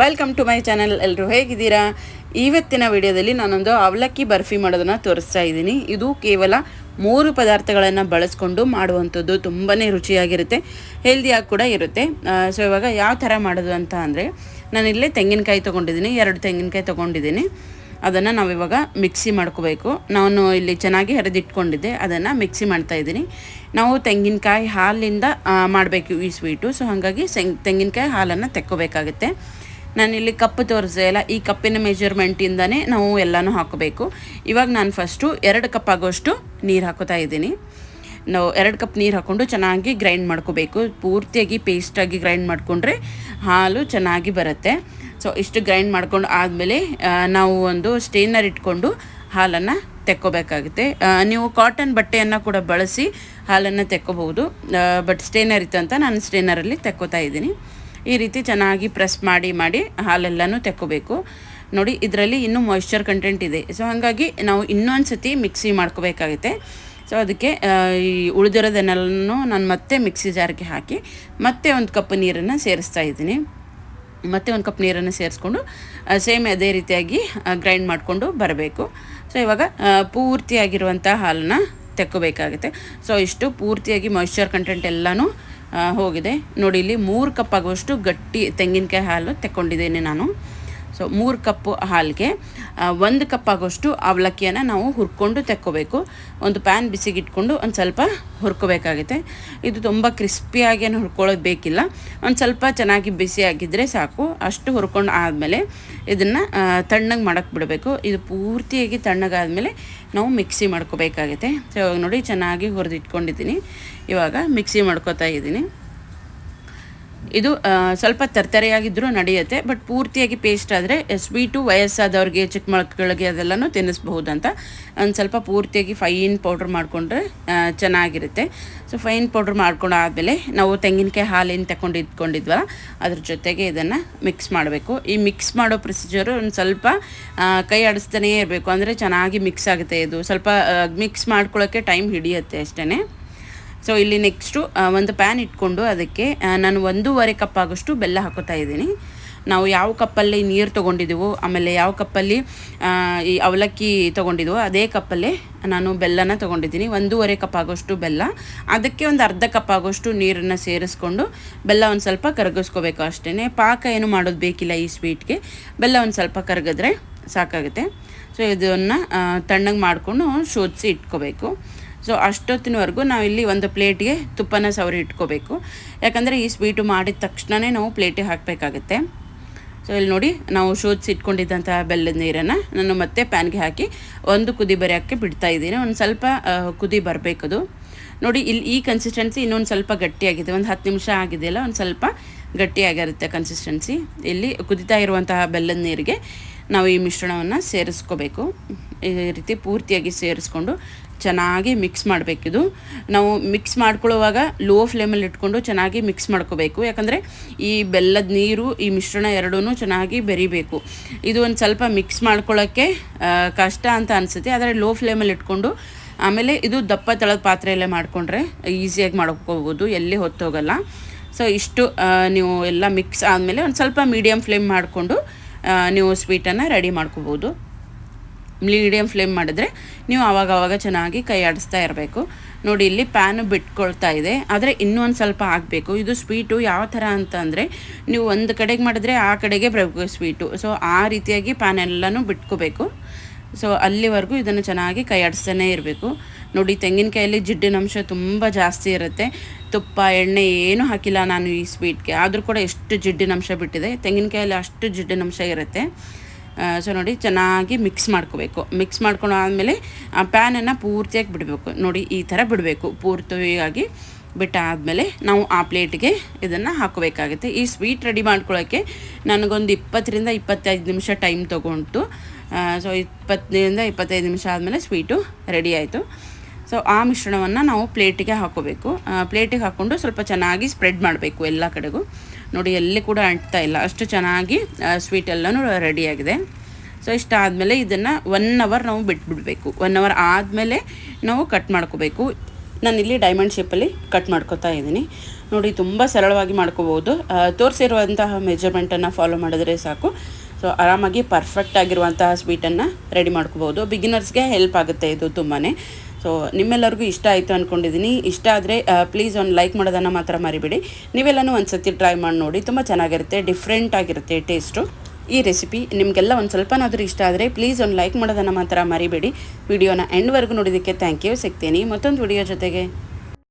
Welcome to my channel ಎಲ್ಲರೂ ಹೇಗಿದ್ದೀರಾ? ಇವತ್ತಿನ ವಿಡಿಯೋದಲ್ಲಿ ನಾನೊಂದು ಅವಲಕ್ಕಿ ಬರ್ಫಿ ಮಾಡೋದನ್ನು ತೋರಿಸ್ತಾ ಇದ್ದೀನಿ. ಇದು ಕೇವಲ ಮೂರು ಪದಾರ್ಥಗಳನ್ನು ಬಳಸ್ಕೊಂಡು ಮಾಡುವಂಥದ್ದು ತುಂಬಾ ರುಚಿಯಾಗಿರುತ್ತೆ ಹೆಲ್ದಿಯಾಗಿ ಕೂಡ ಇರುತ್ತೆ. ಸೊ ಇವಾಗ ಯಾವ ಥರ ಮಾಡೋದು ಅಂತ ಅಂದರೆ ನಾನಿಲ್ಲೇ ತೆಂಗಿನಕಾಯಿ ತೊಗೊಂಡಿದ್ದೀನಿ, ಎರಡು ತೆಂಗಿನಕಾಯಿ ತೊಗೊಂಡಿದ್ದೀನಿ. ಅದನ್ನು ನಾವಿವಾಗ ಮಿಕ್ಸಿ ಮಾಡ್ಕೋಬೇಕು. ನಾನು ಇಲ್ಲಿ ಚೆನ್ನಾಗಿ ಹರಿದಿಟ್ಕೊಂಡಿದ್ದೆ, ಅದನ್ನು ಮಿಕ್ಸಿ ಮಾಡ್ತಾ ಇದ್ದೀನಿ. ನಾವು ತೆಂಗಿನಕಾಯಿ ಹಾಲಿಂದ ಮಾಡಬೇಕು ಈ ಸ್ವೀಟು ಸೊ ಹಾಗಾಗಿ ತೆಂಗಿನಕಾಯಿ ಹಾಲನ್ನು ತೆಕ್ಕೋಬೇಕಾಗುತ್ತೆ. ನಾನಿಲ್ಲಿ ಕಪ್ ತೋರಿಸ್ದೆ ಅಲ್ಲ, ಈ ಕಪ್ಪಿನ ಮೆಜರ್ಮೆಂಟಿಂದನೇ ನಾವು ಎಲ್ಲನೂ ಹಾಕಬೇಕು. ಇವಾಗ ನಾನು ಫಸ್ಟು ಎರಡು ಕಪ್ ಆಗೋಷ್ಟು ನೀರು ಹಾಕೋತಾ ಇದ್ದೀನಿ. ನಾವು ಎರಡು ಕಪ್ ನೀರು ಹಾಕ್ಕೊಂಡು ಚೆನ್ನಾಗಿ ಗ್ರೈಂಡ್ ಮಾಡ್ಕೋಬೇಕು. ಪೂರ್ತಿಯಾಗಿ ಪೇಸ್ಟಾಗಿ ಗ್ರೈಂಡ್ ಮಾಡಿಕೊಂಡ್ರೆ ಹಾಲು ಚೆನ್ನಾಗಿ ಬರುತ್ತೆ. ಸೊ ಇಷ್ಟು ಗ್ರೈಂಡ್ ಮಾಡ್ಕೊಂಡು ಆದಮೇಲೆ ನಾವು ಒಂದು ಸ್ಟೇನರ್ ಇಟ್ಕೊಂಡು ಹಾಲನ್ನು ತೆಕ್ಕೋಬೇಕಾಗುತ್ತೆ. ನೀವು ಕಾಟನ್ ಬಟ್ಟೆಯನ್ನು ಕೂಡ ಬಳಸಿ ಹಾಲನ್ನು ತೆಕ್ಕೋಬಹುದು. ಬಟ್ ಸ್ಟೇನರ್ ಇತ್ತು ಅಂತ ನಾನು ಸ್ಟೇನರಲ್ಲಿ ತೆಕ್ಕೋತಾ ಇದ್ದೀನಿ. ಈ ರೀತಿ ಚೆನ್ನಾಗಿ ಪ್ರೆಸ್ ಮಾಡಿ ಮಾಡಿ ಹಾಲೆಲ್ಲನೂ ತೆಕ್ಕೋಬೇಕು. ನೋಡಿ, ಇದರಲ್ಲಿ ಇನ್ನೂ ಮಾಯ್ಶ್ಚರ್ ಕಂಟೆಂಟ್ ಇದೆ. ಸೊ ಹಾಗಾಗಿ ನಾವು ಇನ್ನೊಂದು ಸತಿ ಮಿಕ್ಸಿ ಮಾಡ್ಕೋಬೇಕಾಗುತ್ತೆ. ಸೊ ಅದಕ್ಕೆ ಈ ಉಳಿದಿರೋದನ್ನೆಲ್ಲನೂ ನಾನು ಮತ್ತೆ ಮಿಕ್ಸಿ ಜಾರಿಗೆ ಹಾಕಿ, ಮತ್ತೆ ಒಂದು ಕಪ್ ನೀರನ್ನು ಸೇರಿಸ್ತಾ ಇದ್ದೀನಿ. ಮತ್ತೆ ಒಂದು ಕಪ್ ನೀರನ್ನು ಸೇರಿಸ್ಕೊಂಡು ಸೇಮ್ ಅದೇ ರೀತಿಯಾಗಿ ಗ್ರೈಂಡ್ ಮಾಡಿಕೊಂಡು ಬರಬೇಕು. ಸೊ ಇವಾಗ ಪೂರ್ತಿಯಾಗಿರುವಂಥ ಹಾಲನ್ನ ತೆಕ್ಕೋಬೇಕಾಗುತ್ತೆ. ಸೊ ಇಷ್ಟು ಪೂರ್ತಿಯಾಗಿ ಮಾಯ್ಶ್ಚರ್ ಕಂಟೆಂಟ್ ಎಲ್ಲನೂ ಹೋಗಿದೆ. ನೋಡಿ ಇಲ್ಲಿ ಮೂರು ಕಪ್ ಆಗುವಷ್ಟು ಗಟ್ಟಿ ತೆಂಗಿನಕಾಯಿ ಹಾಲು ತಗೊಂಡಿದ್ದೇನೆ ನಾನು. ಸೊ ಮೂರು ಕಪ್ಪು ಹಾಲಿಗೆ ಒಂದು ಕಪ್ ಆಗೋಷ್ಟು ಅವಲಕ್ಕಿಯನ್ನು ನಾವು ಹುರ್ಕೊಂಡು ತೆಕ್ಕೋಬೇಕು. ಒಂದು ಪ್ಯಾನ್ ಬಿಸಿಗಿಟ್ಕೊಂಡು ಒಂದು ಸ್ವಲ್ಪ ಹುರ್ಕೋಬೇಕಾಗುತ್ತೆ. ಇದು ತುಂಬ ಕ್ರಿಸ್ಪಿಯಾಗಿ ಏನು ಹುರ್ಕೊಳ್ಳೋದು ಬೇಕಿಲ್ಲ. ಒಂದು ಸ್ವಲ್ಪ ಚೆನ್ನಾಗಿ ಬಿಸಿಯಾಗಿದ್ದರೆ ಸಾಕು. ಅಷ್ಟು ಹುರ್ಕೊಂಡು ಆದಮೇಲೆ ಇದನ್ನು ತಣ್ಣಗೆ ಮಾಡೋಕ್ಕೆ ಬಿಡಬೇಕು. ಇದು ಪೂರ್ತಿಯಾಗಿ ತಣ್ಣಗಾದಮೇಲೆ ನಾವು ಮಿಕ್ಸಿ ಮಾಡ್ಕೋಬೇಕಾಗುತ್ತೆ. ಸೊ ನೋಡಿ, ಚೆನ್ನಾಗಿ ಹುರಿದಿಟ್ಕೊಂಡಿದ್ದೀನಿ. ಇವಾಗ ಮಿಕ್ಸಿ ಮಾಡ್ಕೋತಾ ಇದ್ದೀನಿ. ಇದು ಸ್ವಲ್ಪ ತರ್ತರೆಯಾಗಿದ್ದರೂ ನಡೆಯುತ್ತೆ, ಬಟ್ ಪೂರ್ತಿಯಾಗಿ ಪೇಸ್ಟ್ ಆದರೆ ಸ್ವೀಟು ವಯಸ್ಸಾದವ್ರಿಗೆ ಚಿಕ್ಕ ಮಕ್ಕಳಿಗೆ ಅದೆಲ್ಲನೂ ತಿನ್ನಿಸ್ಬಹುದು ಅಂತ ಒಂದು ಸ್ವಲ್ಪ ಪೂರ್ತಿಯಾಗಿ ಫೈನ್ ಪೌಡ್ರ್ ಮಾಡಿಕೊಂಡ್ರೆ ಚೆನ್ನಾಗಿರುತ್ತೆ. ಸೊ ಫೈನ್ ಪೌಡ್ರ್ ಮಾಡ್ಕೊಂಡು ಆದಮೇಲೆ ನಾವು ತೆಂಗಿನಕಾಯಿ ಹಾಲೇನು ತಗೊಂಡು ಇಟ್ಕೊಂಡಿದ್ವಲ್ಲ, ಅದ್ರ ಜೊತೆಗೆ ಇದನ್ನು ಮಿಕ್ಸ್ ಮಾಡಬೇಕು. ಈ ಮಿಕ್ಸ್ ಮಾಡೋ ಪ್ರೊಸೀಜರು ಒಂದು ಸ್ವಲ್ಪ ಕೈ ಆಡಿಸ್ತಾನೇ ಇರಬೇಕು. ಅಂದರೆ ಚೆನ್ನಾಗಿ ಮಿಕ್ಸ್ ಆಗುತ್ತೆ ಇದು. ಸ್ವಲ್ಪ ಮಿಕ್ಸ್ ಮಾಡ್ಕೊಳ್ಳೋಕ್ಕೆ ಟೈಮ್ ಹಿಡಿಯುತ್ತೆ ಅಷ್ಟೇ ಸೊ ಇಲ್ಲಿ ನೆಕ್ಸ್ಟು ಒಂದು ಪ್ಯಾನ್ ಇಟ್ಕೊಂಡು ಅದಕ್ಕೆ ನಾನು ಒಂದೂವರೆ ಕಪ್ ಆಗೋಷ್ಟು ಬೆಲ್ಲ ಹಾಕೋತಾ ಇದ್ದೀನಿ. ನಾವು ಯಾವ ಕಪ್ಪಲ್ಲಿ ನೀರು ತೊಗೊಂಡಿದ್ದೀವೋ ಆಮೇಲೆ ಯಾವ ಕಪ್ಪಲ್ಲಿ ಈ ಅವಲಕ್ಕಿ ತೊಗೊಂಡಿದ್ದೀವೋ ಅದೇ ಕಪ್ಪಲ್ಲೇ ನಾನು ಬೆಲ್ಲನ ತೊಗೊಂಡಿದ್ದೀನಿ. ಒಂದೂವರೆ ಕಪ್ ಆಗೋಷ್ಟು ಬೆಲ್ಲ. ಅದಕ್ಕೆ ಒಂದು ಅರ್ಧ ಕಪ್ ಆಗೋಷ್ಟು ನೀರನ್ನು ಸೇರಿಸ್ಕೊಂಡು ಬೆಲ್ಲ ಒಂದು ಸ್ವಲ್ಪ ಕರಗಿಸ್ಕೋಬೇಕು ಅಷ್ಟೇ ಪಾಕ ಏನು ಮಾಡೋದು ಬೇಕಿಲ್ಲ ಈ ಸ್ವೀಟ್ಗೆ ಬೆಲ್ಲ ಒಂದು ಸ್ವಲ್ಪ ಕರಗಿದ್ರೆ ಸಾಕಾಗುತ್ತೆ. ಸೊ ಇದನ್ನು ತಣ್ಣಗೆ ಮಾಡಿಕೊಂಡು ಶೋಧಿಸಿ ಇಟ್ಕೋಬೇಕು. ಸೊ ಅಷ್ಟೊತ್ತಿನವರೆಗೂ ನಾವಿಲ್ಲಿ ಒಂದು ಪ್ಲೇಟ್ಗೆ ತುಪ್ಪನ ಸವರಿ ಇಟ್ಕೋಬೇಕು. ಯಾಕಂದರೆ ಈ ಸ್ವೀಟು ಮಾಡಿದ ತಕ್ಷಣವೇ ನಾವು ಪ್ಲೇಟಿಗೆ ಹಾಕಬೇಕಾಗುತ್ತೆ. ಸೊ ಇಲ್ಲಿ ನೋಡಿ, ನಾವು ಶೋಧಿಸಿ ಇಟ್ಕೊಂಡಿದ್ದಂಥ ಬೆಲ್ಲದ ನೀರನ್ನು ನಾನು ಮತ್ತೆ ಪ್ಯಾನ್ಗೆ ಹಾಕಿ ಒಂದು ಕುದಿ ಬರೆಯೋಕ್ಕೆ ಬಿಡ್ತಾ ಇದ್ದೀನಿ. ಒಂದು ಸ್ವಲ್ಪ ಕುದಿ ಬರಬೇಕದು ನೋಡಿ, ಇಲ್ಲಿ ಈ ಕನ್ಸಿಸ್ಟೆನ್ಸಿ ಇನ್ನೊಂದು ಸ್ವಲ್ಪ ಗಟ್ಟಿಯಾಗಿದೆ. ಒಂದು ಹತ್ತು ನಿಮಿಷ ಆಗಿದೆಯಲ್ಲ, ಒಂದು ಸ್ವಲ್ಪ ಗಟ್ಟಿಯಾಗಿರುತ್ತೆ ಕನ್ಸಿಸ್ಟೆನ್ಸಿ ಇಲ್ಲಿ ಕುದಿತಾ ಇರುವಂತಹ ಬೆಲ್ಲದ ನೀರಿಗೆ ನಾವು ಈ ಮಿಶ್ರಣವನ್ನು ಸೇರಿಸ್ಕೋಬೇಕು. ಈ ರೀತಿ ಪೂರ್ತಿಯಾಗಿ ಸೇರಿಸ್ಕೊಂಡು ಚೆನ್ನಾಗಿ ಮಿಕ್ಸ್ ಮಾಡಬೇಕಿದು. ನಾವು ಮಿಕ್ಸ್ ಮಾಡ್ಕೊಳ್ಳುವಾಗ ಲೋ ಫ್ಲೇಮಲ್ಲಿ ಇಟ್ಕೊಂಡು ಚೆನ್ನಾಗಿ ಮಿಕ್ಸ್ ಮಾಡ್ಕೋಬೇಕು. ಯಾಕಂದರೆ ಈ ಬೆಲ್ಲದ ನೀರು, ಈ ಮಿಶ್ರಣ ಎರಡೂ ಚೆನ್ನಾಗಿ ಬೆರಿಬೇಕು. ಇದು ಒಂದು ಸ್ವಲ್ಪ ಮಿಕ್ಸ್ ಮಾಡ್ಕೊಳ್ಳೋಕ್ಕೆ ಕಷ್ಟ ಅಂತ ಅನಿಸುತ್ತೆ. ಆದರೆ ಲೋ ಫ್ಲೇಮಲ್ಲಿ ಇಟ್ಕೊಂಡು ಆಮೇಲೆ ಇದು ದಪ್ಪ ತಳದ ಪಾತ್ರೆಯಲ್ಲೇ ಮಾಡಿಕೊಂಡ್ರೆ ಈಸಿಯಾಗಿ ಮಾಡ್ಕೋಬೋದು. ಎಲ್ಲಿ ಹೊತ್ತೋಗಲ್ಲ. ಸೊ ಇಷ್ಟು ನೀವು ಎಲ್ಲ ಮಿಕ್ಸ್ ಆದಮೇಲೆ ಒಂದು ಸ್ವಲ್ಪ ಮೀಡಿಯಮ್ ಫ್ಲೇಮ್ ಮಾಡಿಕೊಂಡು ನೀವು ಸ್ವೀಟನ್ನು ರೆಡಿ ಮಾಡ್ಕೋಬೋದು. ಮೀಡಿಯಮ್ ಫ್ಲೇಮ್ ಮಾಡಿದ್ರೆ ನೀವು ಆವಾಗ ಆವಾಗ ಚೆನ್ನಾಗಿ ಕೈ ಆಡಿಸ್ತಾ ಇರಬೇಕು. ನೋಡಿ, ಇಲ್ಲಿ ಪ್ಯಾನು ಬಿಟ್ಕೊಳ್ತಾ ಇದೆ. ಆದರೆ ಇನ್ನೂ ಒಂದು ಸ್ವಲ್ಪ ಆಗಬೇಕು ಇದು ಸ್ವೀಟು ಯಾವ ಥರ ಅಂತ ಅಂದರೆ ನೀವು ಒಂದು ಕಡೆಗೆ ಮಾಡಿದ್ರೆ ಆ ಕಡೆಗೆ ಬರಬೇಕು ಸ್ವೀಟು ಸೊ ಆ ರೀತಿಯಾಗಿ ಪ್ಯಾನ್ ಎಲ್ಲನೂ ಬಿಟ್ಕೋಬೇಕು. ಸೊ ಅಲ್ಲಿವರೆಗೂ ಇದನ್ನು ಚೆನ್ನಾಗಿ ಕೈ ಇರಬೇಕು. ನೋಡಿ, ತೆಂಗಿನಕಾಯಲ್ಲಿ ಜಿಡ್ಡಿನ ಅಂಶ ತುಂಬ ಜಾಸ್ತಿ ಇರುತ್ತೆ. ತುಪ್ಪ, ಎಣ್ಣೆ ಏನೂ ಹಾಕಿಲ್ಲ ನಾನು ಈ ಸ್ವೀಟ್ಗೆ. ಆದರೂ ಕೂಡ ಎಷ್ಟು ಜಿಡ್ಡಿನ ಅಂಶ ಬಿಟ್ಟಿದೆ. ತೆಂಗಿನಕಾಯಲ್ಲಿ ಅಷ್ಟು ಜಿಡ್ಡಿನ ಅಂಶ ಇರುತ್ತೆ ಸೊ ನೋಡಿ, ಚೆನ್ನಾಗಿ ಮಿಕ್ಸ್ ಮಾಡ್ಕೋಬೇಕು. ಮಿಕ್ಸ್ ಮಾಡ್ಕೊಂಡು ಆದಮೇಲೆ ಆ ಪ್ಯಾನನ್ನು ಪೂರ್ತಿಯಾಗಿ ಬಿಡಬೇಕು. ನೋಡಿ, ಈ ಥರ ಬಿಡಬೇಕು. ಪೂರ್ತಿಯಾಗಿ ಬಿಟ್ಟಾದಮೇಲೆ ನಾವು ಆ ಪ್ಲೇಟ್ಗೆ ಇದನ್ನು ಹಾಕೋಬೇಕಾಗುತ್ತೆ ಈ ಸ್ವೀಟ್ ರೆಡಿ ಮಾಡ್ಕೊಳ್ಳೋಕ್ಕೆ ನನಗೊಂದು ಇಪ್ಪತ್ತರಿಂದ ಇಪ್ಪತ್ತೈದು ನಿಮಿಷ ಟೈಮ್ ತೊಗೊಂಡು ಸೊ ಇಪ್ಪತ್ತರಿಂದ ಇಪ್ಪತ್ತೈದು ನಿಮಿಷ ಆದಮೇಲೆ ಸ್ವೀಟು ರೆಡಿ ಆಯಿತು. ಸೊ ಆ ಮಿಶ್ರಣವನ್ನು ನಾವು ಪ್ಲೇಟಿಗೆ ಹಾಕೋಬೇಕು. ಪ್ಲೇಟಿಗೆ ಹಾಕ್ಕೊಂಡು ಸ್ವಲ್ಪ ಚೆನ್ನಾಗಿ ಸ್ಪ್ರೆಡ್ ಮಾಡಬೇಕು ಎಲ್ಲ ಕಡೆಗೂ. ನೋಡಿ, ಎಲ್ಲಿ ಕೂಡ ಅಂಟ್ತಾ ಇಲ್ಲ. ಅಷ್ಟು ಚೆನ್ನಾಗಿ ಸ್ವೀಟ್ ಎಲ್ಲನೂ ರೆಡಿಯಾಗಿದೆ ಸೊ ಇಷ್ಟಾದಮೇಲೆ ಇದನ್ನು ಒನ್ ಅವರ್ ನಾವು ಬಿಟ್ಬಿಡಬೇಕು. ಒನ್ ಅವರ್ ಆದಮೇಲೆ ನಾವು ಕಟ್ ಮಾಡ್ಕೋಬೇಕು. ನಾನಿಲ್ಲಿ ಡೈಮಂಡ್ ಶೇಪಲ್ಲಿ ಕಟ್ ಮಾಡ್ಕೋತಾ ಇದ್ದೀನಿ. ನೋಡಿ, ತುಂಬ ಸರಳವಾಗಿ ಮಾಡ್ಕೋಬೋದು ತೋರಿಸಿರುವಂತಹ ಮೆಜರ್ಮೆಂಟನ್ನು ಫಾಲೋ ಮಾಡಿದ್ರೆ ಸಾಕು. ಸೊ ಆರಾಮಾಗಿ ಪರ್ಫೆಕ್ಟ್ ಆಗಿರುವಂತಹ ಸ್ವೀಟನ್ನು ರೆಡಿ ಮಾಡ್ಕೋಬೋದು. ಬಿಗಿನರ್ಸ್ಗೆ ಹೆಲ್ಪ್ ಆಗುತ್ತೆ ಇದು ತುಂಬಾ ಸೊ ನಿಮ್ಮೆಲ್ಲರಿಗೂ ಇಷ್ಟ ಆಯಿತು ಅಂದ್ಕೊಂಡಿದ್ದೀನಿ ಇಷ್ಟ ಆದರೆ ಪ್ಲೀಸ್ ಒಂದು ಲೈಕ್ ಮಾಡೋದನ್ನು ಮಾತ್ರ ಮರಿಬೇಡಿ. ನೀವೆಲ್ಲನೂ ಒಂದು ಸತಿ ಟ್ರೈ ಮಾಡಿ ನೋಡಿ. ತುಂಬ ಚೆನ್ನಾಗಿರುತ್ತೆ ಡಿಫ್ರೆಂಟ್ ಆಗಿರುತ್ತೆ ಟೇಸ್ಟು ಈ ರೆಸಿಪಿ ನಿಮಗೆಲ್ಲ ಒಂದು ಸ್ವಲ್ಪನಾದರೂ ಇಷ್ಟ ಆದರೆ ಪ್ಲೀಸ್ ಒಂದು ಲೈಕ್ ಮಾಡೋದನ್ನು ಮಾತ್ರ ಮರಿಬೇಡಿ. ವಿಡಿಯೋನ ಎಂಡ್ವರೆಗೂ ನೋಡಿದ್ದಕ್ಕೆ ಥ್ಯಾಂಕ್ ಯು ಸಿಗ್ತೀನಿ. ಮತ್ತೊಂದು ವಿಡಿಯೋ ಜೊತೆಗೆ.